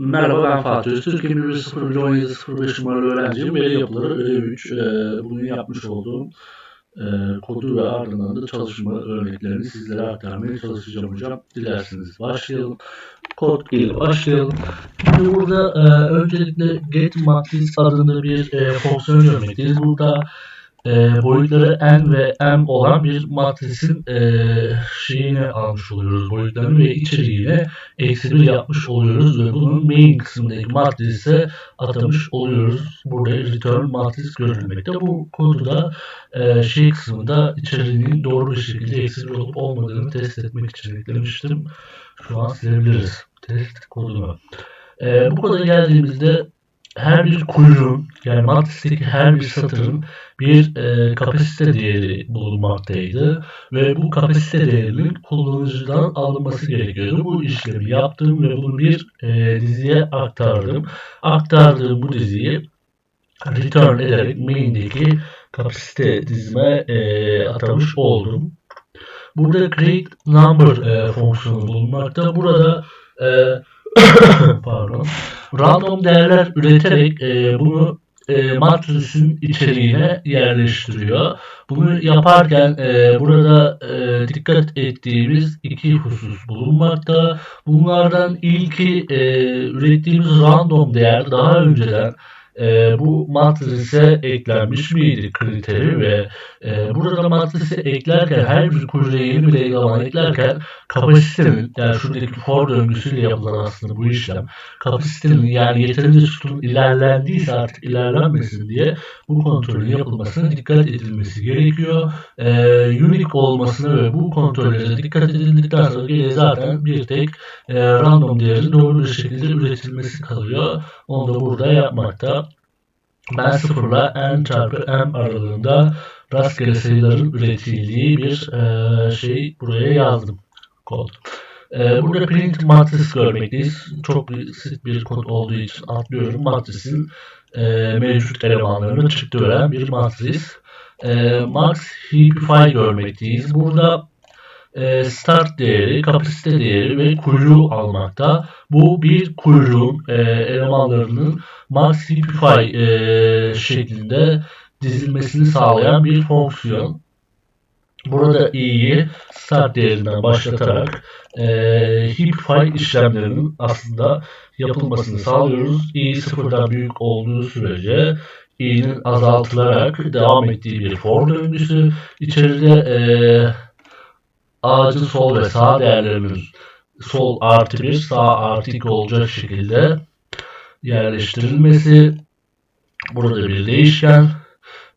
Merhaba ben Fatih Öztürk. 21.01.17.05 numaralı öğrenciyim. Veri yapıları ödev 3. Ee, bugün yapmış olduğum e, kodu ve ardından da çalışma örneklerini sizlere aktarmaya çalışacağım hocam. Dilerseniz başlayalım. Kod ile başlayalım. Şimdi burada e, öncelikle getMatrix adında bir e, fonksiyon görmekteyiz. Burada e, boyutları n ve m olan bir matrisin e, şeyini almış oluyoruz boyutlarını ve içeriğine eksi bir yapmış oluyoruz ve bunun main kısmındaki matrise atamış oluyoruz. Burada return matris görülmekte. Bu kodu da e, şey kısmında içeriğinin doğru bir şekilde eksi bir olup olmadığını test etmek için eklemiştim. Şu an silebiliriz test kodunu. E, bu koda geldiğimizde her bir kuyruğun yani matristeki her bir satırın bir e, kapasite değeri bulunmaktaydı ve bu kapasite değerinin kullanıcıdan alınması gerekiyordu. Bu işlemi yaptım ve bunu bir e, diziye aktardım. Aktardığım bu diziyi return ederek main'deki kapasite dizime e, atamış oldum. Burada create number e, fonksiyonu bulunmakta. Burada e, pardon random değerler üreterek e, bunu e, matrisin içeriğine yerleştiriyor. Bunu yaparken e, burada e, dikkat ettiğimiz iki husus bulunmakta. Bunlardan ilki e, ürettiğimiz random değer daha önceden e, bu matrise eklenmiş miydi kriteri ve e, burada matrise eklerken her bir kuyruğa yeni bir eleman eklerken kapasitenin yani şuradaki for döngüsüyle yapılan aslında bu işlem kapasitenin yani yeterince sütun ilerlendiyse artık ilerlenmesin diye bu kontrolün yapılmasına dikkat edilmesi gerekiyor. E, unique olmasına ve bu kontrollere dikkat edildikten sonra zaten bir tek e, random değerin doğru bir şekilde üretilmesi kalıyor. Onu da burada yapmakta. Ben sıfırla n çarpı m aralığında rastgele sayıların üretildiği bir e, şey buraya yazdım. Kod. E, burada print matris görmekteyiz. Çok basit bir kod olduğu için atlıyorum. Matrisin e, mevcut elemanlarını çıktı veren bir matris. E, max heapify görmekteyiz. Burada start değeri, kapasite değeri ve kuyruğu almakta. Bu bir kuyruğun e, elemanlarının max heapify e, şeklinde dizilmesini sağlayan bir fonksiyon. Burada i'yi start değerinden başlatarak e, heapify işlemlerinin aslında yapılmasını sağlıyoruz. i sıfırdan büyük olduğu sürece i'nin azaltılarak devam ettiği bir for döngüsü. İçeride e, ağacın sol ve sağ değerlerinin sol artı 1, sağ artı 2 olacak şekilde yerleştirilmesi. Burada bir değişken.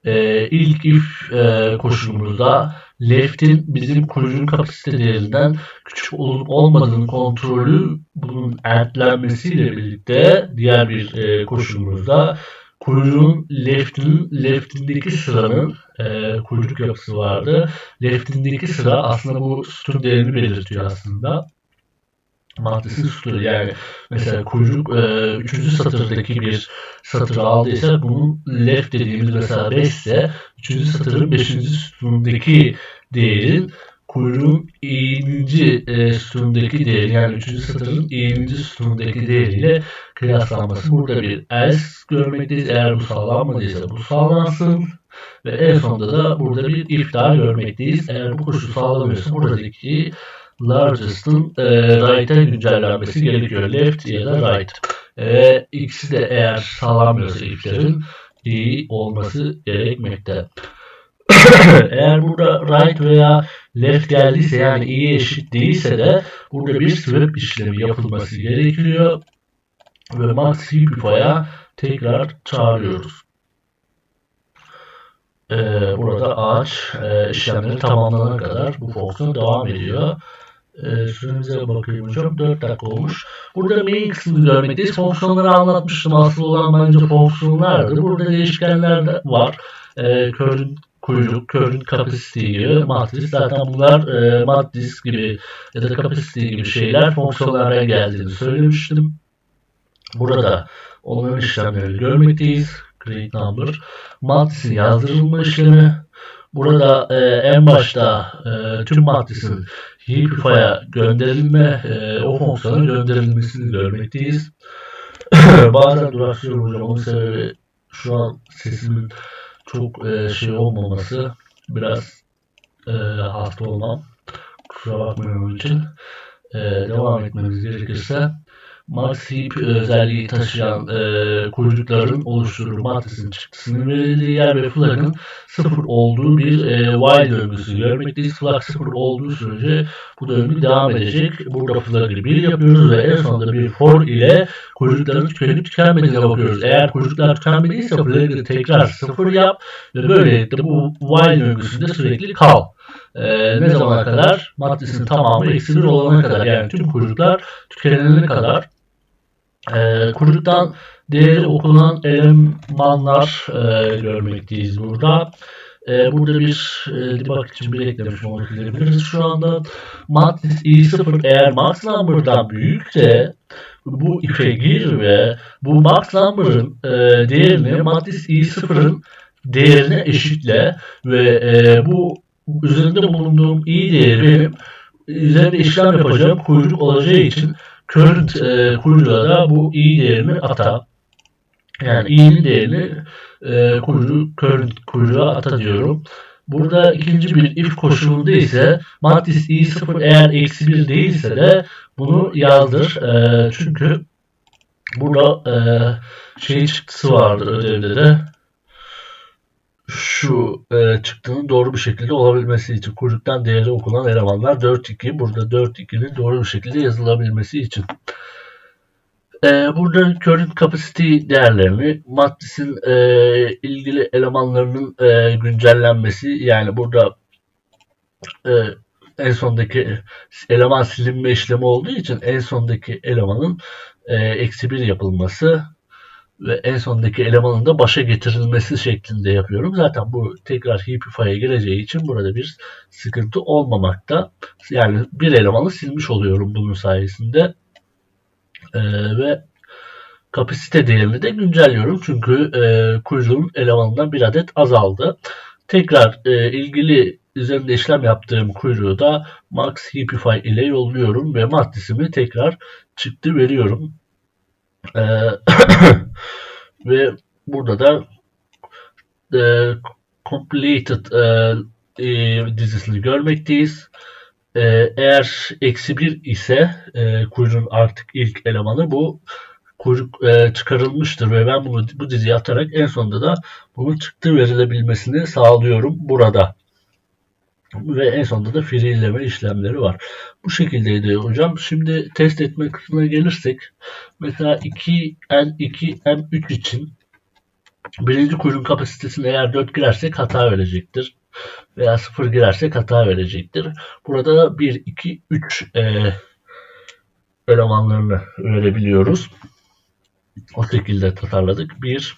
Ee, ilk if e, koşulumuzda left'in bizim kuyruğun kapasite değerinden küçük olup olmadığını kontrolü bunun entlenmesiyle birlikte diğer bir e, koşulumuzda kuyruğun left'in left'indeki sıranın e, kuyruk yapısı vardı. Left'indeki sıra aslında bu sütun değerini belirtiyor aslında. Maddesi sütunu yani mesela kuyruk e, üçüncü satırdaki bir satırı aldıysa bunun left dediğimiz mesela 5 ise üçüncü satırın beşinci sütunundaki değerin kuyruğun iğninci e, sütunundaki değeri yani 3. satırın iğninci sütunundaki değeriyle kıyaslanması. Burada bir else görmekteyiz. Eğer bu sağlanmadıysa bu sağlansın. Ve en sonunda da burada bir if daha görmekteyiz. Eğer bu koşul sağlanıyorsa buradaki largest'ın e, right'e güncellenmesi gerekiyor. Left ya da right. E, ikisi de eğer sağlanmıyorsa if'lerin iyi olması gerekmekte. Eğer burada right veya left geldiyse yani iyi eşit değilse de burada bir swap işlemi yapılması gerekiyor. Ve max heapify'a tekrar çağırıyoruz. Ee, burada ağaç e, işlemleri tamamlanana kadar bu fonksiyon devam ediyor. E, süremize bakayım hocam. 4 dakika olmuş. Burada main kısmını görmekteyiz. Fonksiyonları anlatmıştım. Asıl olan bence fonksiyonlardı. Burada değişkenler de var. E, current kuyruk, körün kapasiteyi, matris. Zaten bunlar e, matris gibi ya da kapasite gibi şeyler fonksiyonlara geldiğini söylemiştim. Burada onların işlemlerini görmekteyiz. Create number. Matrisin yazdırılma işlemi. Burada e, en başta e, tüm matrisin heapify'a gönderilme, e, o fonksiyona gönderilmesini görmekteyiz. Bazen duraksıyorum hocam. Onun sebebi şu an sesimin çok e, şey olmaması. Biraz e, hasta olmam. Kusura bakmayın onun için. E, devam etmemiz gerekirse Max Heap özelliği taşıyan e, kuyrukların oluşturduğu maddesinin çıktısının verildiği yer ve flag'ın sıfır olduğu bir e, while döngüsü görmekteyiz. Flag sıfır olduğu sürece bu döngü devam edecek. Burada flag'ı bir yapıyoruz ve en sonunda bir for ile kuyrukların tükenip tükenmediğine bakıyoruz. Eğer kuyruklar tükenmediyse flag'ı tekrar sıfır yap ve böylelikle bu while döngüsünde sürekli kal. Ee, ne zamana kadar? Maddesinin tamamı eksi bir olana kadar yani tüm kuyruklar tükenene kadar e, kuyruktan değeri okunan elemanlar e, görmekteyiz burada. E, burada bir e, debug için bir eklemiş olmak isteyebiliriz. Şu anda maddesi i0 eğer max number'dan büyükse bu ipe gir ve bu max number'ın e, değerini maddesi i0'ın değerine eşitle ve e, bu üzerinde bulunduğum i değeri benim üzerinde işlem yapacağım kuyruk olacağı için current e, kuyruğa da bu i değerini ata. Yani i'nin değerini e, kuyruğu, current kuyruğa ata diyorum. Burada ikinci bir if koşulunda ise maddis i0 eğer eksi 1 değilse de bunu yazdır. E, çünkü burada e, şey çıktısı vardır ödevde de şu e, çıktığının doğru bir şekilde olabilmesi için kuyruktan değeri okunan elemanlar 4-2. Burada 4-2'nin doğru bir şekilde yazılabilmesi için. E, burada current capacity değerlerini maddesin e, ilgili elemanlarının e, güncellenmesi yani burada e, en sondaki eleman silinme işlemi olduğu için en sondaki elemanın e, eksi bir yapılması ve en sondaki elemanın da başa getirilmesi şeklinde yapıyorum. Zaten bu tekrar Heapify'a gireceği için burada bir sıkıntı olmamakta. Yani bir elemanı silmiş oluyorum bunun sayesinde. Ee, ve kapasite değerini de güncelliyorum. Çünkü e, kuyruğun elemanından bir adet azaldı. Tekrar e, ilgili üzerinde işlem yaptığım kuyruğu da Max Heapify ile yolluyorum ve maddesimi tekrar çıktı veriyorum. Ee, ve burada da e, completed e, e, dizisini görmekteyiz. E, eğer eksi bir ise e, kuyruğun artık ilk elemanı bu kuyruk e, çıkarılmıştır ve ben bunu bu diziye atarak en sonunda da bunun çıktı verilebilmesini sağlıyorum burada ve en sonunda da freeleme işlemleri var. Bu şekildeydi hocam. Şimdi test etme kısmına gelirsek mesela 2N2 M3 için birinci kuyruk kapasitesine eğer 4 girersek hata verecektir. Veya 0 girersek hata verecektir. Burada 1, 2, 3 e, elemanlarını verebiliyoruz. O şekilde tasarladık. 1,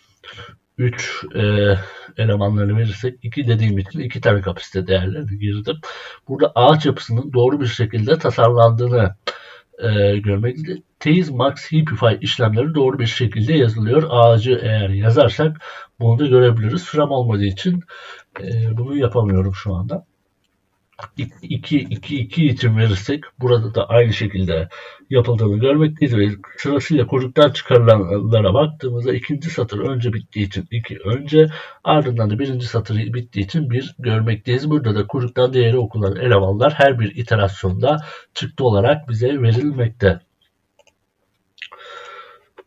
3 e, elemanlarını verirsek 2 dediğim için 2 tane kapasite değerlerini girdim. Burada ağaç yapısının doğru bir şekilde tasarlandığını e, görmekteyiz. Max Heapify işlemleri doğru bir şekilde yazılıyor. Ağacı eğer yazarsak bunu da görebiliriz. Sürem olmadığı için e, bunu yapamıyorum şu anda. 2 2 2 için verirsek burada da aynı şekilde yapıldığını görmekteyiz ve sırasıyla kuyruktan çıkarılanlara baktığımızda ikinci satır önce bittiği için 2 önce ardından da birinci satır bittiği için 1 görmekteyiz. Burada da kuyruktan değeri okunan elemanlar her bir iterasyonda çıktı olarak bize verilmekte.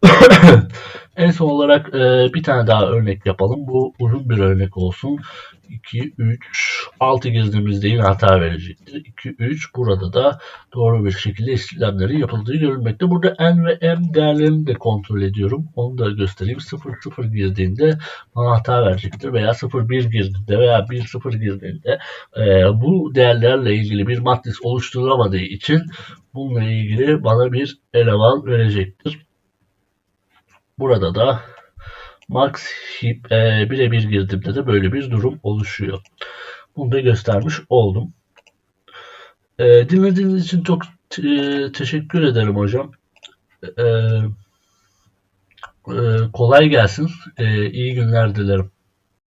en son olarak e, bir tane daha örnek yapalım. Bu uzun bir örnek olsun. 2, 3, 6 girdiğimizde yine hata verecektir. 2, 3 burada da doğru bir şekilde işlemleri yapıldığı görülmekte. Burada n ve m değerlerini de kontrol ediyorum. Onu da göstereyim. 0, 0 girdiğinde bana hata verecektir. Veya 0, 1 girdiğinde veya 1, 0 girdiğinde e, bu değerlerle ilgili bir matris oluşturulamadığı için bununla ilgili bana bir eleman verecektir. Burada da max heap e, birebir girdiğimde de böyle bir durum oluşuyor. Bunu da göstermiş oldum. E, dinlediğiniz için çok e, teşekkür ederim hocam. E, e, kolay gelsin. E, iyi günler dilerim.